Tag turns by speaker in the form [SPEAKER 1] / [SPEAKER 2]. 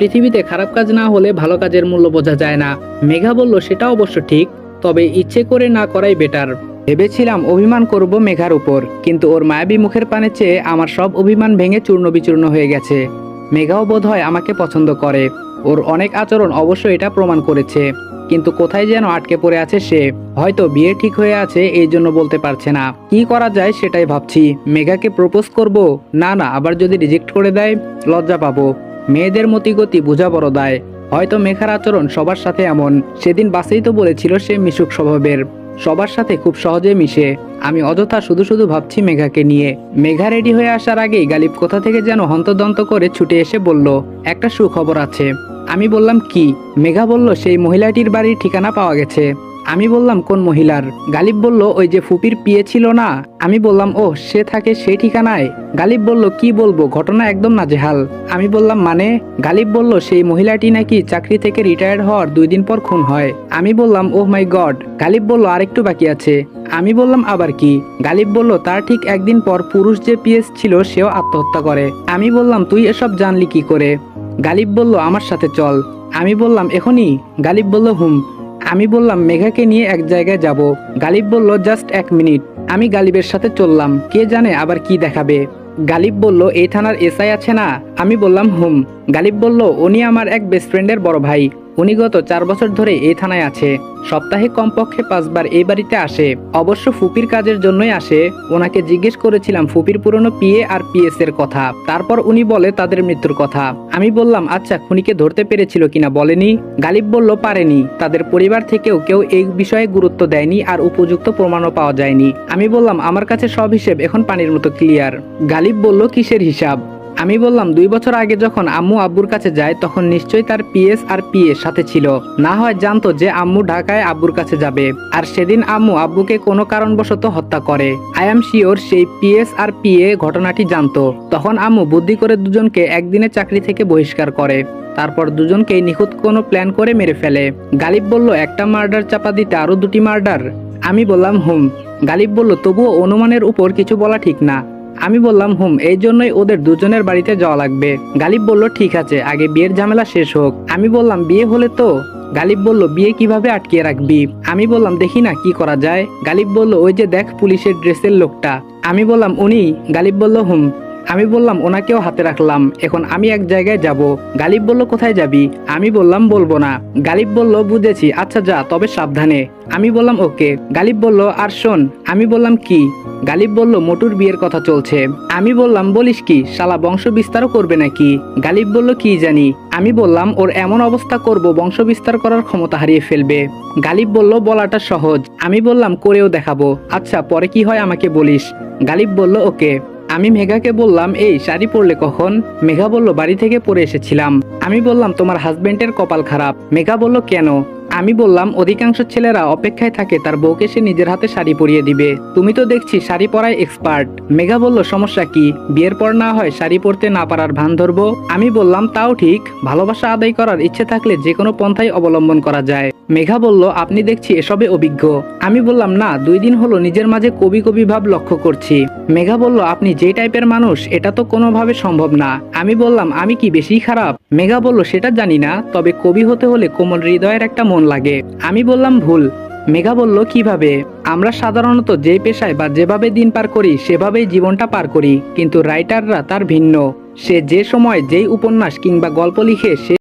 [SPEAKER 1] পৃথিবীতে খারাপ কাজ না হলে ভালো কাজের মূল্য বোঝা যায় না। মেঘা বলল, সেটা অবশ্য ঠিক, তবে ইচ্ছে করে না করাই বেটার ভেবেছিলাম অভিমান করব মেঘার উপর, কিন্তু ওর মায়াবী মুখের পানে চেয়ে আমার সব অভিমান ভেঙে চূর্ণ বিচূর্ণ হয়ে গেছে। মেঘাও বোধ হয় আমাকে পছন্দ করে। ওর অনেক আচরণ অবশ্য এটা প্রমাণ করেছে, কিন্তু কোথায় যেন আটকে পড়ে আছে সে। হয়তো বিয়ে ঠিক হয়ে আছে, এই জন্য বলতে পারছে না। কি করা যায় সেটাই ভাবছি। মেঘাকে প্রপোজ করব? না না, আবার যদি রিজেক্ট করে দেয়, লজ্জা পাবো। মেয়েদের মতিগতি বোঝা বড় দায়। হয়তো মেঘার আচরণ সবার সাথে এমন। সেদিন বাসেই তো বলেছিল সে মিশুক স্বভাবের। সবার সাথে খুব সহজে মিশে। আমি অযথা শুধু শুধু ভাবছি মেঘাকে নিয়ে। মেঘা রেডি হয়ে আসার আগেই গালিব কোথা থেকে যেন হন্তদন্ত করে ছুটে এসে বলল, একটা সুখবর আছে। আমি বললাম, কি? মেঘা বলল, সেই মহিলাটির বাড়ির ঠিকানা পাওয়া গেছে। আমি বললাম, কোন মহিলার? গালিব বলল, ওই যে ফুপির পিয়ে ছিল না। আমি বললাম ও সে থাকে সেই ঠিকানায়। গালিব বলল, কি বলব, ঘটনা একদম নাজেহাল। আমি বললাম মানে? গালিব বলল, সেই মহিলাটি নাকি চাকরি থেকে রিটায়ার্ড হওয়ার দুই দিন পর খুন হয়। আমি বললাম, ওহ মাই গড। গালিব বলল, আরেকটু বাকি আছে। আমি বললাম, আবার কি? গালিব বলল, তার ঠিক একদিন পর পুরুষ যে পিএস ছিল, সেও আত্মহত্যা করে। আমি বললাম, তুই এসব জানলি কি করে? গালিব বলল, আমার সাথে চল। আমি বললাম, এখনই? গালিব বলল, হুম। আমি বললাম, মেঘাকে নিয়ে এক জায়গায় যাব। গালিব বলল, জাস্ট এক মিনিট। আমি গালিবের সাথে চললাম। কে জানে আবার কি দেখাবে? গালিব বলল, এই থানার এসআই আছে না? আমি বললাম, হুম। গালিব বলল, উনি আমার এক বেস্ট ফ্রেন্ডের বড় ভাই। উনি গত চার বছর ধরে এই থানায় আছে। সপ্তাহে কমপক্ষে পাঁচবার এই বাড়িতে আসে। অবশ্য ফুপির কাজের জন্যই আসে। ওনাকে জিজ্ঞেস করেছিলাম ফুপির পুরনো পিএ আর পিএস এর কথা। তারপর উনি বলে তাদের মৃত্যুর কথা। আমি বললাম আচ্ছা খুনিকে ধরতে পেরেছিল কিনা বলেনি? গালিব বলল, পারেনি। তাদের পরিবার থেকেও কেউ এই বিষয়ে গুরুত্ব দেয়নি আর উপযুক্ত প্রমাণও পাওয়া যায়নি। আমি বললাম, আমার কাছে সব হিসেব এখন পানির মতো ক্লিয়ার গালিব বলল, কিসের হিসাব? আমি বললাম, দুই বছর আগে যখন আম্মু আব্বুর কাছে যায়, তখন নিশ্চয়ই তার পিএস আর পিএ সাথে ছিল। না হয় জানতো যে আম্মু ঢাকায় আব্বুর কাছে যাবে। আর সেদিন আম্মু আব্বুকে কোনো কারণবশত হত্যা করে। আই এম শিওর সেই পিএস আর পিএ ঘটনাটি জানতো। তখন আম্মু বুদ্ধি করে দুজনকে একদিনে চাকরি থেকে বহিষ্কার করে। তারপর দুজনকেই নিখুঁত কোনো প্ল্যান করে মেরে ফেলে। গালিব বলল, একটা মার্ডার চাপা দিতে আরও দুটি মার্ডার? আমি বললাম, হুম। গালিব বলল, তবুও অনুমানের উপর কিছু বলা ঠিক না। আমি বললাম, হুম, এই জন্যই ওদের দুজনের বাড়িতে যাওয়া লাগবে। গালিব বলল, ঠিক আছে, আগে বিয়ের ঝামেলা শেষ হোক। আমি বললাম, বিয়ে হলে তো? গালিব বলল, বিয়ে কীভাবে আটকিয়ে রাখবি? আমি বললাম, দেখি না কি করা যায়। গালিব বলল, ওই যে দেখ পুলিশের ড্রেসের লোকটা। আমি বললাম, উনি? গালিব বলল, হুম। আমি বললাম, ওনাকেও হাতে রাখলাম। এখন আমি এক জায়গায় যাব। গালিব বলল, কোথায় যাবি? আমি বললাম, বলব না। গালিব বলল, বুঝেছি। আচ্ছা যা, তবে সাবধানে। আমি বললাম, ওকে। গালিব বলল, আর শোন। আমি বললাম, কি? গালিব বলল, মোটুর বিয়ের কথা চলছে। আমি বললাম, বলিস কি, শালা বংশ বিস্তারও করবে নাকি? গালিব বলল, কি জানি। আমি বললাম, ওর এমন অবস্থা করব বংশ বিস্তার করার ক্ষমতা হারিয়ে ফেলবে। গালিব বলল, বলাটা সহজ। আমি বললাম, করেও দেখাবো। আচ্ছা পরে কি হয় আমাকে বলিস? গালিব বলল, ওকে। আমি মেঘাকে বললাম, এই, শাড়ি পরলে কখন? মেঘা বলল, বাড়ি থেকে পরে এসেছিলাম। আমি বললাম, তোমার হাজবেন্ডের কপাল খারাপ। মেঘা বলল, কেন? আমি বললাম, অধিকাংশ ছেলেরা অপেক্ষায় থাকে, তার বউকে সে নিজের হাতে শাড়ি পরিয়ে দিবে। তুমি তো দেখছি শাড়ি পরায় এক্সপার্ট মেঘা বলল, সমস্যা কি? বিয়ের পর না হয় শাড়ি পরতে না পারার ভান ধরবো? আমি বললাম, তাও ঠিক। ভালোবাসা আদায় করার ইচ্ছে থাকলে যে কোনো পন্থাই অবলম্বন করা যায়। মেঘা বলল, আপনি দেখছি এসবে অভিজ্ঞ। আমি বললাম, না, দুই দিন হলো নিজের মাঝে কবি কবি ভাব লক্ষ্য করছি। মেঘা বলল, আপনি যে টাইপের মানুষ, এটা তো কোনোভাবে সম্ভব না। আমি বললাম, আমি কি বেশি খারাপ? মেঘা বলল, সেটা জানি না, তবে কবি হতে হলে কোমল হৃদয়ের একটা মন লাগে। আমি বললাম, ভুল। মেঘা বলল, কীভাবে? আমরা সাধারণত যে পেশায় বা যেভাবে দিন পার করি, সেভাবেই জীবনটা পার করি, কিন্তু রাইটাররা তার ভিন্ন। সে যে সময় যেই উপন্যাস কিংবা গল্প লিখে, সে